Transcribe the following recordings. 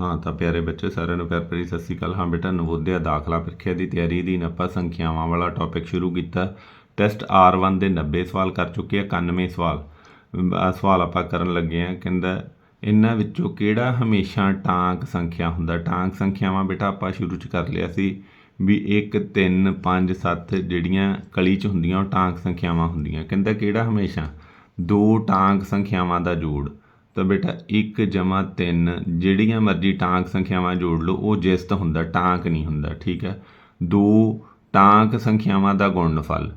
ਹਾਂ, ਤਾਂ ਪਿਆਰੇ ਬੱਚੇ, ਸਾਰਿਆਂ ਨੂੰ ਪਿਆਰ ਭਰੀ ਸਤਿ ਸ਼੍ਰੀ ਅਕਾਲ। ਹਾਂ ਬੇਟਾ, ਨਵੋਦਿਆ ਦਾਖਲਾ ਪ੍ਰੀਖਿਆ ਦੀ ਤਿਆਰੀ ਦੀ ਆਪਾਂ ਸੰਖਿਆਵਾਂ ਵਾਲਾ ਟੌਪਿਕ ਸ਼ੁਰੂ ਕੀਤਾ। ਟੈਸਟ R1 ਦੇ 90 ਸਵਾਲ ਕਰ ਚੁੱਕੇ ਆ 91 ਸਵਾਲ। ਸਵਾਲ ਆਪਾਂ ਕਰਨ ਲੱਗੇ ਆ, ਕਹਿੰਦਾ, ਇਹਨਾਂ ਵਿੱਚੋਂ ਕਿਹੜਾ ਹਮੇਸ਼ਾ ਟਾਂਕ ਸੰਖਿਆ ਹੁੰਦਾ? ਟਾਂਕ ਸੰਖਿਆਵਾਂ ਬੇਟਾ ਆਪਾਂ ਸ਼ੁਰੂ ਚ ਕਰ ਲਿਆ ਸੀ ਵੀ 1 3 5 7 ਜਿਹੜੀਆਂ ਕਲੀ ਚ ਹੁੰਦੀਆਂ, ਉਹ ਟਾਂਕ ਸੰਖਿਆਵਾਂ ਹੁੰਦੀਆਂ। ਕਹਿੰਦਾ, ਕਿਹੜਾ ਹਮੇਸ਼ਾ? ਦੋ ਟਾਂਕ ਸੰਖਿਆਵਾਂ ਦਾ ਜੋੜ। ਤਾਂ ਬੇਟਾ 1 ਜਮਾ 3 ਜਿਹੜੀਆਂ ਮਰਜ਼ੀ ਟਾਂਕ ਸੰਖਿਆਵਾਂ ਜੋੜ ਲਓ, ਉਹ ਜਿਸਤ ਹੁੰਦਾ, ਟਾਂਕ ਨਹੀਂ ਹੁੰਦਾ, ਠੀਕ ਹੈ? ਦੋ ਟਾਂਕ ਸੰਖਿਆਵਾਂ ਦਾ ਗੁਣਨਫਲ,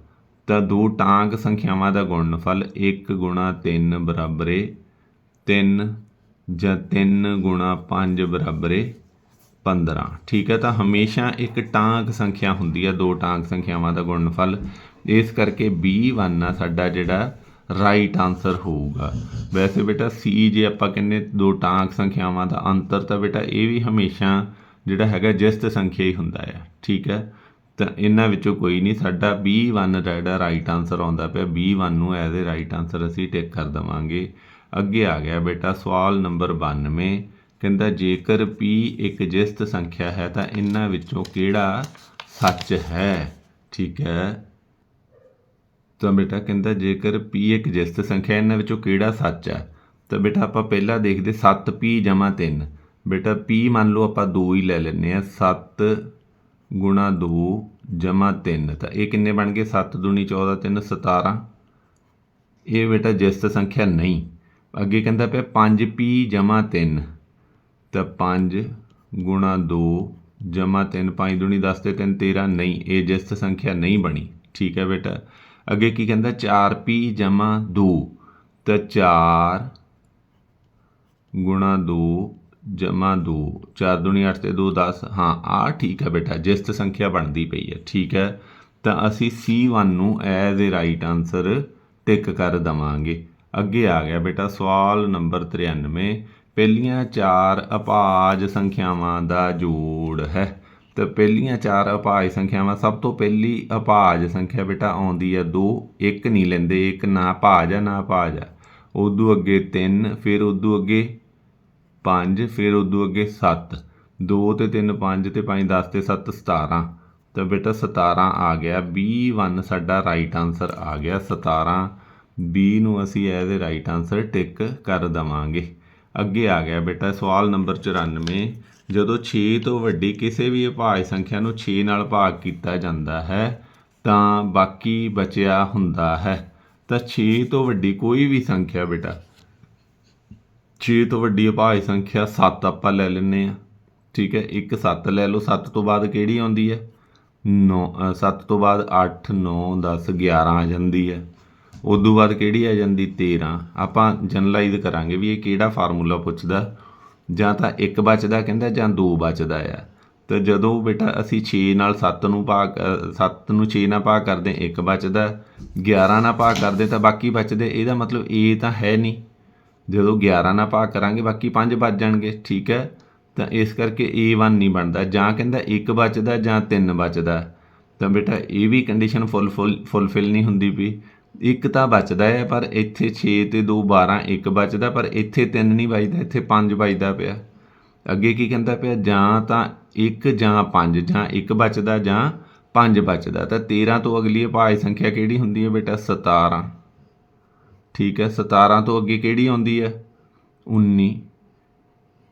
ਤਾਂ ਦੋ ਟਾਂਕ ਸੰਖਿਆਵਾਂ ਦਾ ਗੁਣਨਫਲ 1 ਗੁਣਾ 3 ਬਰਾਬਰ ਏ 3 ਜਾਂ 3 ਗੁਣਾ 5 ਬਰਾਬਰ ਏ 15 ਠੀਕ ਹੈ? ਤਾਂ ਹਮੇਸ਼ਾ ਇੱਕ ਟਾਂਕ ਸੰਖਿਆ ਹੁੰਦੀ ਹੈ ਦੋ ਟਾਂਕ ਸੰਖਿਆਵਾਂ ਦਾ ਗੁਣਨਫਲ, ਇਸ ਕਰਕੇ B1 ਆ ਸਾਡਾ ਜਿਹੜਾ ਰਾਈਟ ਆਨਸਰ ਹੋਊਗਾ। ਵੈਸੇ ਬੇਟਾ ਸੀ ਜੇ ਆਪਾਂ ਕਹਿੰਨੇ ਦੋ ਟਾਂਕ ਸੰਖਿਆਵਾਂ ਦਾ ਅੰਤਰ, ਤਾਂ ਬੇਟਾ ਇਹ ਵੀ ਹਮੇਸ਼ਾ ਜਿਹੜਾ ਹੈਗਾ ਜਿਸਤ ਸੰਖਿਆ ਹੀ ਹੁੰਦਾ ਹੈ ਠੀਕ ਹੈ? ਤਾਂ ਇਹਨਾਂ ਵਿੱਚੋਂ ਕੋਈ ਨਹੀਂ, ਸਾਡਾ B1 ਦਾ ਜਿਹੜਾ ਰਾਈਟ ਆਨਸਰ ਆਉਂਦਾ ਪਿਆ। B1 ਨੂੰ ਐਜ਼ ਅ ਰਾਈਟ ਆਨਸਰ ਅਸੀਂ ਟਿਕ ਕਰ ਦਵਾਂਗੇ। ਅੱਗੇ ਆ ਗਿਆ ਬੇਟਾ ਸਵਾਲ ਨੰਬਰ 92 ਕਹਿੰਦਾ ਜੇਕਰ p ਇੱਕ ਜਿਸਤ ਸੰਖਿਆ ਹੈ, ਤਾਂ ਇਹਨਾਂ ਵਿੱਚੋਂ ਕਿਹੜਾ ਸੱਚ ਹੈ? ਠੀਕ ਹੈ? ਤਾਂ ਬੇਟਾ ਕਹਿੰਦਾ ਜੇਕਰ p ਇੱਕ ਜਿਸਤ ਸੰਖਿਆ ਇਹਨਾਂ ਵਿੱਚੋਂ ਕਿਹੜਾ ਸੱਚ ਹੈ ਤਾਂ ਬੇਟਾ ਆਪਾਂ ਪਹਿਲਾਂ ਦੇਖਦੇ 7p 3 ਬੇਟਾ p ਮੰਨ ਲਓ ਆਪਾਂ 2 ਹੀ ਲੈ ਲੈਂਦੇ ਆ 7 ਗੁਣਾ 2 ਜਮਾ 3 ਤਾਂ ਇਹ ਕਿੰਨੇ ਬਣ ਗਏ? 7 ਦੂਣੀ 14 3 17 ਇਹ ਬੇਟਾ ਜਿਸਤ ਸੰਖਿਆ ਨਹੀਂ। ਅੱਗੇ ਕਹਿੰਦਾ ਪਿਆ 5p ਜਮਾ 3 ਤਾਂ 5 ਗੁਣਾ 2 ਜਮਾ 3 5 ਦੂਣੀ 10 ਤੇ 3 13 ਨਹੀਂ। ਇਹ ਜਿਸਤ ਸੰਖਿਆ ਨਹੀਂ ਬਣੀ। ਠੀਕ ਹੈ ਬੇਟਾ। ਅੱਗੇ ਕੀ ਕਹਿੰਦਾ 4p ਜਮਾ 2 ਤਾਂ 4 ਗੁਣਾ 2 ਜਮਾ 2 4 ਦੂਣੀ 8 ਤੇ 2 10 ਹਾਂ ਆ ਠੀਕ ਹੈ ਬੇਟਾ, ਜਿਸ 'ਤੇ ਸੰਖਿਆ ਬਣਦੀ ਪਈ ਹੈ, ਠੀਕ ਹੈ, ਤਾਂ ਅਸੀਂ C1 ਨੂੰ as a right answer tick ਕਰ ਦਵਾਂਗੇ। ਅੱਗੇ ਆ ਗਿਆ ਬੇਟਾ, ਸਵਾਲ ਨੰਬਰ 93 ਪਹਿਲੀਆਂ ਚਾਰ ਅਪਾਜ ਸੰਖਿਆਵਾਂ ਦਾ ਜੋੜ ਹੈ। ਤਾਂ ਪਹਿਲੀਆਂ ਚਾਰ ਅਪਾਜ ਸੰਖਿਆਵਾਂ, ਸਭ ਤੋਂ ਪਹਿਲੀ ਅਪਾਜ ਸੰਖਿਆ ਬੇਟਾ ਆਉਂਦੀ ਹੈ 2 ਇੱਕ ਨਹੀਂ ਲੈਂਦੇ, ਇੱਕ ਨਾ ਭਾਜ ਆ, ਨਾ ਭਾਜ ਆ। ਉਦੋਂ ਅੱਗੇ 3 ਫਿਰ ਉਦੋਂ ਅੱਗੇ 5 ਫਿਰ ਉਦੋਂ ਅੱਗੇ 7 2 ਤੇ 3 5 ਤੇ 5 10 ਤੇ 7 17 ਤਾਂ ਬੇਟਾ 17 ਆ ਗਿਆ। B1 ਸਾਡਾ ਰਾਈਟ ਆਨਸਰ ਆ ਗਿਆ। 17 B ਨੂੰ ਅਸੀਂ as a right answer tick ਕਰ ਦਵਾਂਗੇ। ਅੱਗੇ ਆ ਗਿਆ ਬੇਟਾ ਸਵਾਲ ਨੰਬਰ 94 ਜਦੋਂ 6 ਤੋਂ ਵੱਡੀ ਕਿਸੇ ਵੀ ਅਭਾਜ ਸੰਖਿਆ ਨੂੰ 6 ਨਾਲ ਭਾਗ ਕੀਤਾ ਜਾਂਦਾ ਹੈ, ਤਾਂ ਬਾਕੀ ਬਚਿਆ ਹੁੰਦਾ ਹੈ। ਤਾਂ 6 ਤੋਂ ਵੱਡੀ ਕੋਈ ਵੀ ਸੰਖਿਆ ਬੇਟਾ 6 ਤੋਂ ਵੱਡੀ ਅਭਾਜ ਸੰਖਿਆ 7 ਆਪਾਂ ਲੈ ਲੈਨੇ ਆ ਠੀਕ ਹੈ? ਇੱਕ 7 ਲੈ ਲਓ 7 ਤੋਂ ਬਾਅਦ ਕਿਹੜੀ ਆਉਂਦੀ ਹੈ? 9 7 ਤੋਂ ਬਾਅਦ 8 9 10 11 ਆ ਜਾਂਦੀ ਹੈ। ਉਦੋਂ ਬਾਅਦ ਕਿਹੜੀ ਆ ਜਾਂਦੀ? 13 ਆਪਾਂ ਜਨਰਲਾਈਜ਼ ਕਰਾਂਗੇ ਵੀ ਇਹ ਕਿਹੜਾ ਫਾਰਮੂਲਾ ਪੁੱਛਦਾ। ਜਾਂ ਤਾਂ ਇੱਕ ਬਚਦਾ ਕਹਿੰਦਾ ਜਾਂ ਦੋ ਬਚਦਾ ਆ। ਤਾਂ ਜਦੋਂ ਬੇਟਾ ਅਸੀਂ 6 ਨਾਲ 7 ਨੂੰ ਭਾਗ 7 ਨੂੰ 6 ਨਾਲ ਭਾਗ ਕਰਦੇ, ਇੱਕ ਬਚਦਾ 11 ਨਾਲ ਭਾਗ ਕਰਦੇ ਤਾਂ ਬਾਕੀ ਬਚਦੇ, ਇਹਦਾ ਮਤਲਬ ਇਹ ਤਾਂ ਹੈ ਨਹੀਂ। ਜਦੋਂ 11 ਨਾਲ ਭਾਗ ਕਰਾਂਗੇ, ਬਾਕੀ 5 ਬਚ ਜਾਣਗੇ, ਠੀਕ ਹੈ? ਤਾਂ ਇਸ ਕਰਕੇ A1 ਨਹੀਂ ਬਣਦਾ। ਜਾਂ ਕਹਿੰਦਾ ਇੱਕ ਬਚਦਾ ਜਾਂ ਤਿੰਨ ਬਚਦਾ। ਤਾਂ ਬੇਟਾ ਇਹ ਵੀ ਕੰਡੀਸ਼ਨ ਫੁੱਲ ਫੁੱਲਫਿਲ ਨਹੀਂ ਹੁੰਦੀ ਵੀ ਇੱਕ ਤਾਂ ਬਚਦਾ ਹੈ, ਪਰ ਇੱਥੇ 6 ਤੇ 2 12 ਇੱਕ ਬਚਦਾ, ਪਰ ਇੱਥੇ 3 ਨਹੀਂ ਬਚਦਾ ਇੱਥੇ 5 ਬਚਦਾ ਪਿਆ। ਅੱਗੇ ਕੀ ਕਹਿੰਦਾ ਪਿਆ? ਜਾਂ ਤਾਂ ਇੱਕ ਜਾਂ 5 ਜਾਂ ਇੱਕ ਬਚਦਾ ਜਾਂ 5 ਬਚਦਾ। ਤਾਂ 13 ਤੋਂ ਅਗਲੀ ਭਾਜ ਸੰਖਿਆ ਕਿਹੜੀ ਹੁੰਦੀ ਹੈ ਬੇਟਾ? 17 ਠੀਕ ਹੈ 17 ਤੋਂ ਅੱਗੇ ਕਿਹੜੀ ਆਉਂਦੀ ਹੈ? 19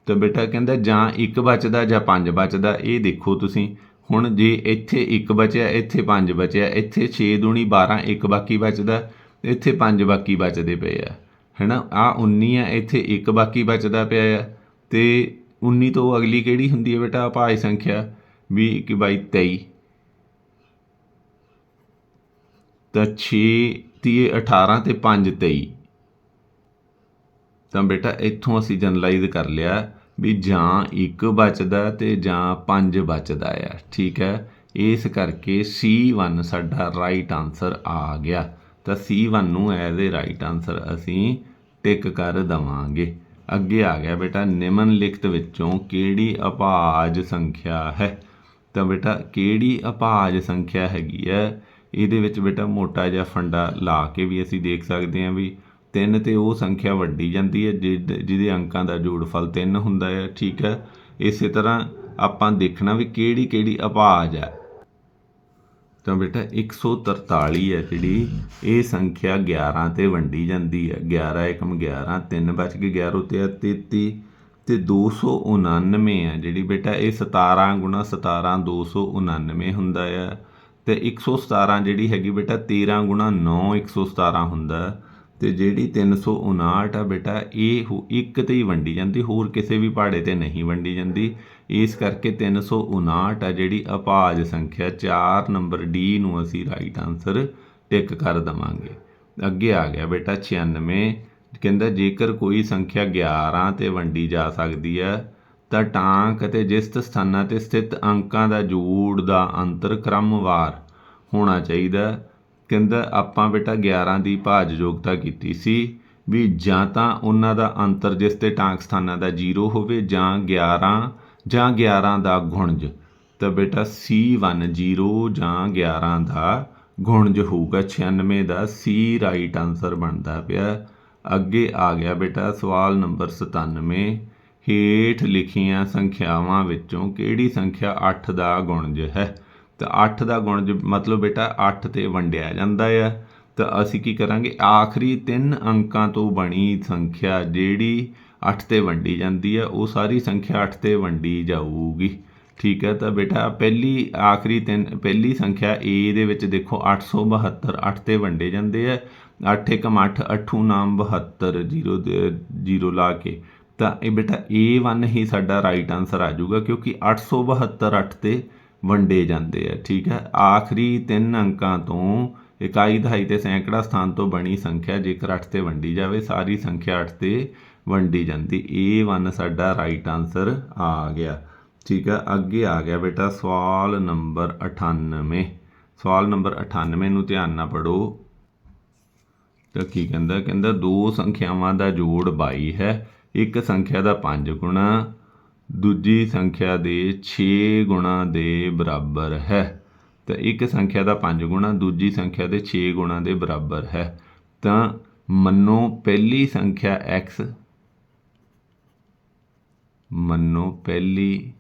ਤਾਂ ਬੇਟਾ ਕਹਿੰਦਾ ਜਾਂ ਇੱਕ ਬਚਦਾ ਜਾਂ 5 ਬਚਦਾ, ਇਹ ਦੇਖੋ ਤੁਸੀਂ। ਹੁਣ ਜੇ ਇੱਥੇ ਇੱਕ ਬਚਿਆ, ਇੱਥੇ 5 ਬਚਿਆ, ਇੱਥੇ 6 ਦੂਣੀ 12 ਇੱਕ ਬਾਕੀ ਬਚਦਾ, ਇੱਥੇ 5 ਬਾਕੀ ਬਚਦੇ ਪਏ ਆ। ਹੈਨਾ? ਆ 19 ਆ ਇੱਥੇ ਇੱਕ ਬਾਕੀ ਬਚਦਾ ਪਿਆ ਆ। ਤੇ 19 ਤੋਂ ਅਗਲੀ ਕਿਹੜੀ ਹੁੰਦੀ ਹੈ ਬੇਟਾ? ਭਾਜ ਸੰਖਿਆ 20 1 ਬਾਈ 23 ਤਾਂ 6 ਤੀਏ 18 ਤੇ 5 23 ਤਾਂ ਬੇਟਾ ਇੱਥੋਂ ਅਸੀਂ ਜਨਰਲਾਈਜ਼ ਕਰ ਲਿਆ ਵੀ ਜਾਂ ਇੱਕ ਬਚਦਾ ਤੇ ਜਾਂ ਪੰਜ ਬਚਦਾ ਆ, ਠੀਕ ਹੈ? ਇਸ ਕਰਕੇ C1 ਸਾਡਾ ਰਾਈਟ ਆਨਸਰ ਆ ਗਿਆ। ਤਾਂ C1 ਨੂੰ ਐਜ਼ ਅ ਰਾਈਟ ਆਨਸਰ ਅਸੀਂ ਟਿਕ ਕਰ ਦਵਾਂਗੇ। ਅੱਗੇ ਆ ਗਿਆ ਬੇਟਾ ਨਿਮਨ ਲਿਖਤ ਵਿੱਚੋਂ ਕਿਹੜੀ ਅਭਾਜ ਸੰਖਿਆ ਹੈ? ਤਾਂ ਬੇਟਾ, ਕਿਹੜੀ ਅਪਾਜ ਸੰਖਿਆ ਹੈਗੀ ਹੈ? ਇਹਦੇ ਵਿੱਚ ਬੇਟਾ ਮੋਟਾ ਜਿਹਾ ਫੰਡਾ ਲਾ ਕੇ ਵੀ ਅਸੀਂ ਦੇਖ ਸਕਦੇ ਹਾਂ ਵੀ 3 ਤੇ ਉਹ ਸੰਖਿਆ ਵੱਡੀ ਜਾਂਦੀ ਹੈ ਜਿਹਦੇ ਜਿਹਦੇ ਅੰਕਾਂ ਦਾ ਜੋੜਫਲ 3 ਹੁੰਦਾ ਹੈ, ਠੀਕ ਹੈ? ਇਸੇ ਤਰ੍ਹਾਂ ਆਪਾਂ ਦੇਖਣਾ ਵੀ ਕਿਹੜੀ ਕਿਹੜੀ ਅਭਾਜ ਹੈ। ਤਾਂ ਬੇਟਾ 143 ਹੈ ਜਿਹੜੀ, ਇਹ ਸੰਖਿਆ 11 ਤੇ ਵੰਡੀ ਜਾਂਦੀ ਹੈ। 11 ਏਕਮ 11 3 ਬਚ ਕੇ 11 ਤੇ 33 ਤੇ 299 ਹੈ ਜਿਹੜੀ ਬੇਟਾ, ਇਹ 17 ਗੁਣਾ 17 299 ਹੁੰਦਾ ਹੈ। ਤੇ 117 ਜਿਹੜੀ ਹੈਗੀ ਬੇਟਾ 13 ਗੁਣਾ 9 117 ਹੁੰਦਾ ਹੈ। ਤੇ ਜਿਹੜੀ 359 ਆ ਬੇਟਾ, ਇਹ ਇੱਕ ਤੇ ਹੀ ਵੰਡੀ ਜਾਂਦੀ, ਹੋਰ ਕਿਸੇ ਵੀ ਪਹਾੜੇ ਤੇ ਨਹੀਂ ਵੰਡੀ ਜਾਂਦੀ। ਇਸ ਕਰਕੇ 359 ਆ ਜਿਹੜੀ ਅਪਾਜ ਸੰਖਿਆ 4 ਨੰਬਰ ਡੀ ਨੂੰ ਅਸੀਂ ਰਾਈਟ ਆਨਸਰ ਟਿਕ ਕਰ ਦਵਾਂਗੇ। ਅੱਗੇ ਆ ਗਿਆ ਬੇਟਾ 96 ਕਹਿੰਦਾ ਜੇਕਰ ਕੋਈ ਸੰਖਿਆ 11 ਤੇ ਵੰਡੀ ਜਾ ਸਕਦੀ ਹੈ ਤਾਂ ਟਾਂਕ ਅਤੇ ਜਿਸਤ ਸਥਾਨਾਂ ਤੇ ਸਥਿਤ ਅੰਕਾਂ ਦਾ ਜੋੜ ਦਾ ਅੰਤਰ ਕ੍ਰਮਵਾਰ ਹੋਣਾ ਚਾਹੀਦਾ। ਕਹਿੰਦਾ, ਆਪਾਂ ਬੇਟਾ 11 ਦੀ ਭਾਜ ਯੋਗਤਾ ਕੀਤੀ ਸੀ ਵੀ ਜਾਂ ਤਾਂ ਉਹਨਾਂ ਦਾ ਅੰਤਰ ਜਿਸ ਤੇ ਟਾਂਕ ਸਥਾਨਾਂ ਦਾ 0 ਹੋਵੇ ਜਾਂ 11 ਜਾਂ 11 ਦਾ ਗੁਣਜ। ਤਾਂ ਬੇਟਾ C1 0 ਜਾਂ 11 ਦਾ ਗੁਣਜ ਹੋਊਗਾ। 96 ਦਾ C ਰਾਈਟ ਆਨਸਰ ਬਣਦਾ ਪਿਆ। ਅੱਗੇ ਆ ਗਿਆ ਬੇਟਾ ਸਵਾਲ ਨੰਬਰ 97 ਹੇਠ ਲਿਖੀਆਂ ਸੰਖਿਆਵਾਂ ਵਿੱਚੋਂ ਕਿਹੜੀ ਸੰਖਿਆ 8 ਦਾ ਗੁਣਜ ਹੈ? ਤਾਂ 8 ਦਾ ਗੁਣਜ ਮਤਲਬ ਬੇਟਾ 8 ਤੇ ਵੰਡਿਆ ਜਾਂਦਾ ਆ। ਤਾਂ ਅਸੀਂ ਕੀ ਕਰਾਂਗੇ? ਆਖਰੀ ਤਿੰਨ ਅੰਕਾਂ ਤੋਂ ਬਣੀ ਸੰਖਿਆ ਜਿਹੜੀ 8 ਤੇ ਵੰਡੀ ਜਾਂਦੀ ਹੈ ਉਹ ਸਾਰੀ ਸੰਖਿਆ 8 ਤੇ ਵੰਡੀ ਜਾਊਗੀ। ਠੀਕ ਹੈ, ਤਾਂ ਬੇਟਾ ਪਹਿਲੀ ਆਖਰੀ ਤਿੰਨ, ਪਹਿਲੀ ਸੰਖਿਆ a ਦੇ ਵਿੱਚ ਦੇਖੋ 872 8 ਤੇ ਵੰਡੇ ਜਾਂਦੇ ਆ। 8 ਏਕਮ 8 ਅੱਠੂ ਨਾਮ 72 0 0 ਲਾ ਕੇ। ਤਾਂ ਇਹ ਬੇਟਾ a1 ਹੀ ਸਾਡਾ ਰਾਈਟ ਆਨਸਰ ਆ ਜਾਊਗਾ, ਕਿਉਂਕਿ 872 8 ਤੇ ਵੰਡੇ ਜਾਂਦੇ ਆ, ਠੀਕ ਹੈ? ਆਖਰੀ ਤਿੰਨ ਅੰਕਾਂ ਤੋਂ ਇਕਾਈ, ਦਹਾਈ ਤੇ ਸੈਂਕੜਾ ਸਥਾਨ ਤੋਂ ਬਣੀ ਸੰਖਿਆ ਜੇਕਰ 8 ਤੇ ਵੰਡੀ ਜਾਵੇ, ਸਾਰੀ ਸੰਖਿਆ 8 ਤੇ ਵੰਡੀ ਜਾਂਦੀ। A1 ਸਾਡਾ ਰਾਈਟ ਆਨਸਰ ਆ ਗਿਆ, ਠੀਕ ਹੈ? ਅੱਗੇ ਆ ਗਿਆ ਬੇਟਾ ਸਵਾਲ ਨੰਬਰ 98 ਸਵਾਲ ਨੰਬਰ 98 ਨੂੰ ਧਿਆਨ ਨਾਲ ਪੜੋ ਤਾਂ ਕੀ ਕਹਿੰਦਾ? ਕਹਿੰਦਾ ਦੋ ਸੰਖਿਆਵਾਂ ਦਾ ਜੋੜ 22 ਹੈ, ਇੱਕ ਸੰਖਿਆ ਦਾ 5 ਗੁਣਾ ਦੂਜੀ ਸੰਖਿਆ ਦੇ 6 ਗੁਣਾ ਦੇ ਬਰਾਬਰ ਹੈ। ਤਾਂ ਇੱਕ ਸੰਖਿਆ ਦਾ 5 ਗੁਣਾ, ਦੂਜੀ ਸੰਖਿਆ ਦੇ 6 ਗੁਣਾ ਦੇ ਬਰਾਬਰ ਹੈ। ਤਾਂ ਮੰਨੋ ਪਹਿਲੀ ਸੰਖਿਆ x, ਮੰਨੋ ਪਹਿਲੀ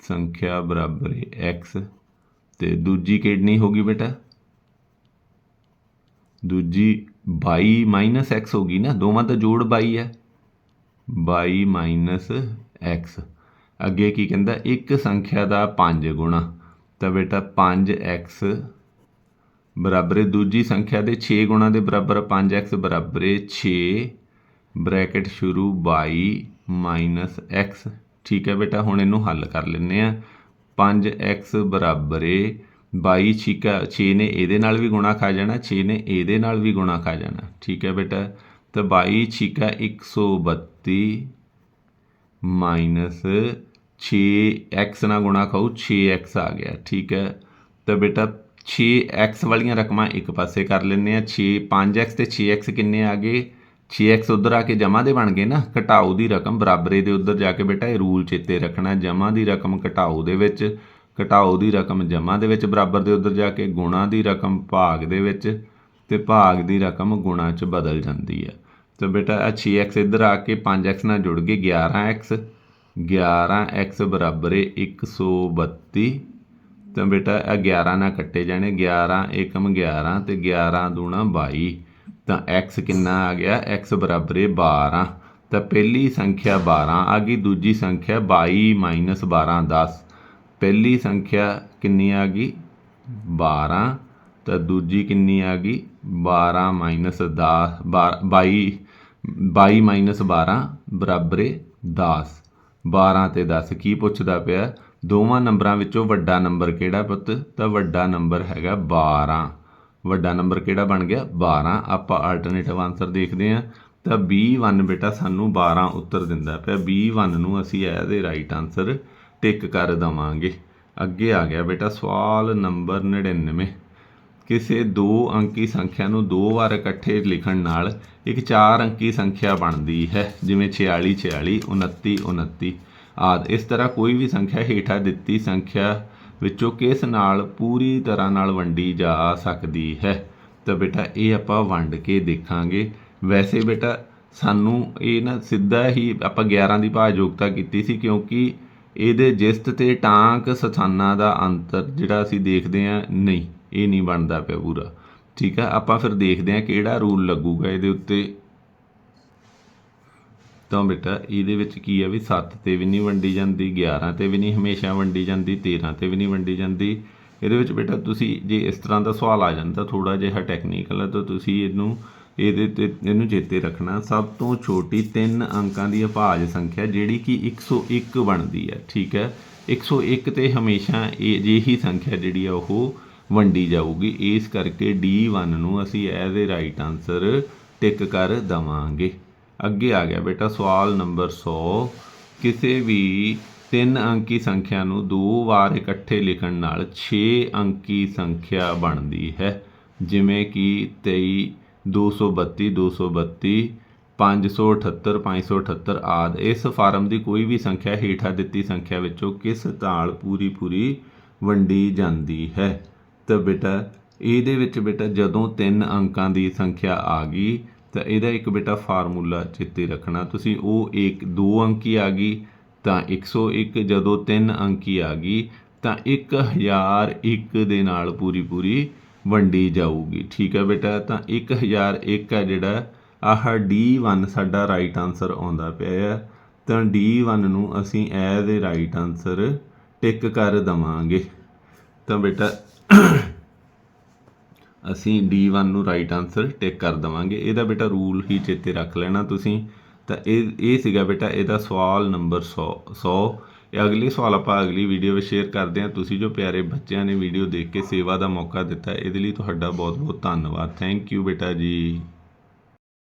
ਸੰਖਿਆ ਬਰਾਬਰ ਹੈ x, ਤੇ ਦੂਜੀ ਕਿਹੜੀ ਹੋਗੀ ਬੇਟਾ? ਦੂਜੀ 22 x ਹੋਗੀ ਨਾ, ਦੋਵਾਂ ਦਾ ਜੋੜ 22 ਹੈ। ਬਾਈ ਮਾਈਨਸ ਐਕਸ। ਅੱਗੇ ਕੀ ਕਹਿੰਦਾ? ਇੱਕ ਸੰਖਿਆ ਦਾ 5 ਗੁਣਾ। ਤਾਂ ਬੇਟਾ 5x ਬਰਾਬਰ ਹੈ। ਦੂਜੀ ਸੰਖਿਆ ਦੇ 6 ਗੁਣਾ ਦੇ ਬਰਾਬਰ 5x ਬਰਾਬਰ ਹੈ। 6 ਬ੍ਰੈਕਟ ਸ਼ੁਰੂ 22 x ਠੀਕ ਹੈ ਬੇਟਾ, ਹੁਣ ਇਹਨੂੰ ਹੱਲ ਕਰ ਲੈਂਦੇ ਆ 5x ਬਰਾਬਰ ਹੈ। 22 ਛੀਕਾ 6 ਨੇ ਇਹਦੇ ਨਾਲ ਵੀ ਗੁਣਾ ਖਾ ਜਾਣਾ। 6 ਨੇ ਇਹਦੇ ਨਾਲ ਵੀ ਗੁਣਾ ਖਾ ਜਾਣਾ। ਠੀਕ ਹੈ ਬੇਟਾ। ਤਾਂ 22 ਛਿਕਾ 132 ਮਾਈਨਸ 6x ਨਾਲ ਗੁਣਾ ਖਾਓ 6x ਆ ਗਿਆ, ਠੀਕ ਹੈ। ਤਾਂ ਬੇਟਾ 6x ਵਾਲੀਆਂ ਰਕਮਾਂ ਇੱਕ ਪਾਸੇ ਕਰ ਲੈਂਦੇ ਆ 6 5x ਤੇ 6x ਕਿੰਨੇ ਆ ਗਏ? 6x ਉਧਰ ਆ ਕੇ ਜਮਾ ਦੇ ਬਣ ਗਏ ਨਾ, ਘਟਾਓ ਦੀ ਰਕਮ ਬਰਾਬਰੇ ਦੇ ਉਧਰ ਜਾ ਕੇ ਬੇਟਾ ਇਹ ਰੂਲ ਚੇਤੇ ਰੱਖਣਾ, ਜਮਾ ਦੀ ਰਕਮ ਘਟਾਓ ਦੇ ਵਿੱਚ, ਘਟਾਓ ਦੀ ਰਕਮ ਜਮਾ ਦੇ ਵਿੱਚ ਬਰਾਬਰ ਦੇ ਉਧਰ ਜਾ ਕੇ, ਗੁਣਾ ਦੀ ਰਕਮ ਭਾਗ ਦੇ ਵਿੱਚ ਤੇ ਭਾਗ ਦੀ ਰਕਮ ਗੁਣਾ 'ਚ ਬਦਲ ਜਾਂਦੀ ਹੈ। ਤਾਂ ਬੇਟਾ ਇਹ 6x ਇੱਧਰ ਆ ਕੇ 5x ਨਾਲ ਜੁੜ ਗਏ 11x 11x ਬਰਾਬਰ ਹੈ 132 ਤਾਂ ਬੇਟਾ ਇਹ 11 ਨਾਲ ਕੱਟੇ ਜਾਣੇ 11 ਏਕਮ 11 ਤੇ 11 ਦੂਣਾ 22 ਤਾਂ x ਕਿੰਨਾ ਆ ਗਿਆ? X ਬਰਾਬਰ ਹੈ 12 ਤਾਂ ਪਹਿਲੀ ਸੰਖਿਆ 12 ਆ ਗਈ ਦੂਜੀ ਸੰਖਿਆ 22 12 10 ਪਹਿਲੀ ਸੰਖਿਆ ਕਿੰਨੀ ਆ ਗਈ? 12 ਤਾਂ ਦੂਜੀ ਕਿੰਨੀ ਆ ਗਈ? 12 10 22 22 12 ਬਰਾਬਰ ਹੈ 10 12 ਤੇ 10 ਕੀ ਪੁੱਛਦਾ ਪਿਆ? ਦੋਵਾਂ ਨੰਬਰਾਂ ਵਿੱਚੋਂ ਵੱਡਾ ਨੰਬਰ ਕਿਹੜਾ ਪੁੱਤ? ਤਾਂ ਵੱਡਾ ਨੰਬਰ ਹੈਗਾ 12 ਵੱਡਾ ਨੰਬਰ ਕਿਹੜਾ ਬਣ ਗਿਆ? 12 ਆਪਾਂ ਆਲਟਰਨੇਟਿਵ ਆਨਸਰ ਦੇਖਦੇ ਹਾਂ। ਤਾਂ B1 ਬੇਟਾ ਸਾਨੂੰ 12 ਉੱਤਰ ਦਿੰਦਾ ਪਿਆ। B1 ਨੂੰ ਅਸੀਂ ਇਹਦੇ ਰਾਈਟ ਆਨਸਰ ਟਿਕ ਕਰ ਦਵਾਂਗੇ। ਅੱਗੇ ਆ ਗਿਆ ਬੇਟਾ ਸਵਾਲ ਨੰਬਰ 99 ਕਿਸੇ ਦੋ ਅੰਕੀ ਸੰਖਿਆ ਨੂੰ ਦੋ ਵਾਰ ਇਕੱਠੇ ਲਿਖਣ ਨਾਲ ਇੱਕ ਚਾਰ ਅੰਕੀ ਸੰਖਿਆ ਬਣਦੀ ਹੈ, ਜਿਵੇਂ 46 46 29 29 ਆਦ। ਇਸ ਤਰ੍ਹਾਂ ਕੋਈ ਵੀ ਸੰਖਿਆ ਹੇਠਾਂ ਦਿੱਤੀ ਸੰਖਿਆ ਵਿੱਚੋਂ ਕਿਸ ਨਾਲ ਪੂਰੀ ਤਰ੍ਹਾਂ ਨਾਲ ਵੰਡੀ ਜਾ ਸਕਦੀ ਹੈ? ਤਾਂ ਬੇਟਾ, ਇਹ ਆਪਾਂ ਵੰਡ ਕੇ ਦੇਖਾਂਗੇ। ਵੈਸੇ ਬੇਟਾ, ਸਾਨੂੰ ਇਹ ਨਾ ਸਿੱਧਾ ਹੀ ਆਪਾਂ 11 ਦੀ ਭਾਜਯੋਗਤਾ ਕੀਤੀ ਸੀ, ਕਿਉਂਕਿ ਇਹਦੇ ਜਿਸਤ ਤੇ ਟਾਂਕ ਸਥਾਨਾਂ ਦਾ ਅੰਤਰ ਜਿਹੜਾ ਅਸੀਂ ਦੇਖਦੇ ਆ ਨਹੀਂ। ਇਹ ਨਹੀਂ ਬਣਦਾ ਪਿਆ ਪੂਰਾ। ਠੀਕ ਆ ਆਪਾਂ ਫਿਰ ਦੇਖਦੇ ਆ ਕਿਹੜਾ ਰੂਲ ਲੱਗੂਗਾ ਇਹਦੇ ਉੱਤੇ। ਤਾਂ ਬੇਟਾ, ਇਹਦੇ ਵਿੱਚ ਕੀ ਆ ਵੀ 7 ਤੇ ਵੀ ਨਹੀਂ ਵੰਡੀ ਜਾਂਦੀ 11 ਤੇ ਵੀ ਨਹੀਂ, ਹਮੇਸ਼ਾ ਵੰਡੀ ਜਾਂਦੀ 13 ਤੇ ਵੀ ਨਹੀਂ ਵੰਡੀ ਜਾਂਦੀ। ਇਹਦੇ ਵਿੱਚ ਬੇਟਾ, ਤੁਸੀਂ ਜੇ ਇਸ ਤਰ੍ਹਾਂ ਦਾ ਸਵਾਲ ਆ ਜਾਂਦਾ ਥੋੜਾ ਜਿਹਾ ਟੈਕਨੀਕਲ ਹੈ, ਤਾਂ ਤੁਸੀਂ ਇਹਨੂੰ, ਇਹਦੇ ਤੇ, ਇਹਨੂੰ ਚੇਤੇ ਰੱਖਣਾ। ਸਭ ਤੋਂ ਛੋਟੀ ਤਿੰਨ ਅੰਕਾਂ ਦੀ ਅਭਾਜ ਸੰਖਿਆ, ਜਿਹੜੀ ਕਿ 101 ਬਣਦੀ ਹੈ, ਠੀਕ ਹੈ। 101 ਤੇ ਹਮੇਸ਼ਾ ਇਹ ਜਿਹੀ ਸੰਖਿਆ ਜਿਹੜੀ ਆ ਉਹ ਵੰਡੀ ਜਾਊਗੀ। ਇਸ ਕਰਕੇ D1 ਨੂੰ ਅਸੀਂ as a right answer tick ਕਰ ਦਵਾਂਗੇ। ਅੱਗੇ ਆ ਗਿਆ ਬੇਟਾ ਸਵਾਲ ਨੰਬਰ 100 ਕਿਸੇ ਵੀ ਤਿੰਨ ਅੰਕੀ ਸੰਖਿਆ ਨੂੰ ਦੋ ਵਾਰ ਇਕੱਠੇ ਲਿਖਣ ਨਾਲ 6 ਅੰਕੀ ਸੰਖਿਆ ਬਣਦੀ ਹੈ। ਜਿਵੇਂ ਕਿ 23 232 232 578 578 ਆਦਿ। ਇਸ ਫਾਰਮ ਦੀ ਕੋਈ ਵੀ ਸੰਖਿਆ ਹੇਠਾਂ ਦਿੱਤੀ ਸੰਖਿਆ ਵਿੱਚੋਂ ਕਿਸ ਤਾਲ ਪੂਰੀ ਪੂਰੀ ਵੰਡੀ ਜਾਂਦੀ ਹੈ? ਤਾਂ ਬੇਟਾ, ਇਹਦੇ ਵਿੱਚ ਬੇਟਾ ਜਦੋਂ ਤਿੰਨ ਅੰਕਾਂ ਦੀ ਸੰਖਿਆ ਆ ਗਈ, ਤਾਂ ਇਹਦਾ ਇੱਕ ਬੇਟਾ ਫਾਰਮੂਲਾ ਚਿੱਤੇ ਰੱਖਣਾ। ਤੁਸੀਂ ਉਹ ਇੱਕ, ਦੋ ਅੰਕੀ ਆ ਗਈ, ਤਾਂ 101 ਜਦੋਂ ਤਿੰਨ ਅੰਕੀ ਆ ਗਈ, ਤਾਂ 1001 ਦੇ ਨਾਲ ਪੂਰੀ ਪੂਰੀ ਵੰਡੀ ਜਾਊਗੀ। ਠੀਕ ਹੈ ਬੇਟਾ, ਤਾਂ 1001 ਹੈ ਜਿਹੜਾ, ਆਹ D1 ਸਾਡਾ ਰਾਈਟ ਆਨਸਰ ਆਉਂਦਾ ਪਿਆ ਹੈ ਤਾਂ D1 ਨੂੰ ਅਸੀਂ as a right answer tick ਕਰ ਦਵਾਂਗੇ। ਤਾਂ ਬੇਟਾ ਅਸੀਂ D1 ਨੂੰ ਰਾਈਟ ਆਨਸਰ ਟਿਕ ਕਰ ਦਵਾਂਗੇ। ਇਹਦਾ ਬੇਟਾ ਰੂਲ ਹੀ ਚੇਤੇ ਰੱਖ ਲੈਣਾ ਤੁਸੀਂ। ਤਾਂ ਇਹ ਇਹ ਸੀਗਾ ਬੇਟਾ ਇਹਦਾ ਸਵਾਲ ਨੰਬਰ 100 100 ਇਹ ਅਗਲੀ ਸਵਾਲ ਆਪਾਂ ਅਗਲੀ ਵੀਡੀਓ ਵਿੱਚ ਸ਼ੇਅਰ ਕਰਦੇ ਹਾਂ। ਤੁਸੀਂ ਜੋ ਪਿਆਰੇ ਬੱਚਿਆਂ ਨੇ ਵੀਡੀਓ ਦੇਖ ਕੇ ਸੇਵਾ ਦਾ ਮੌਕਾ ਦਿੱਤਾ, ਇਹਦੇ ਲਈ ਤੁਹਾਡਾ ਬਹੁਤ ਬਹੁਤ ਧੰਨਵਾਦ। ਥੈਂਕ ਯੂ ਬੇਟਾ ਜੀ।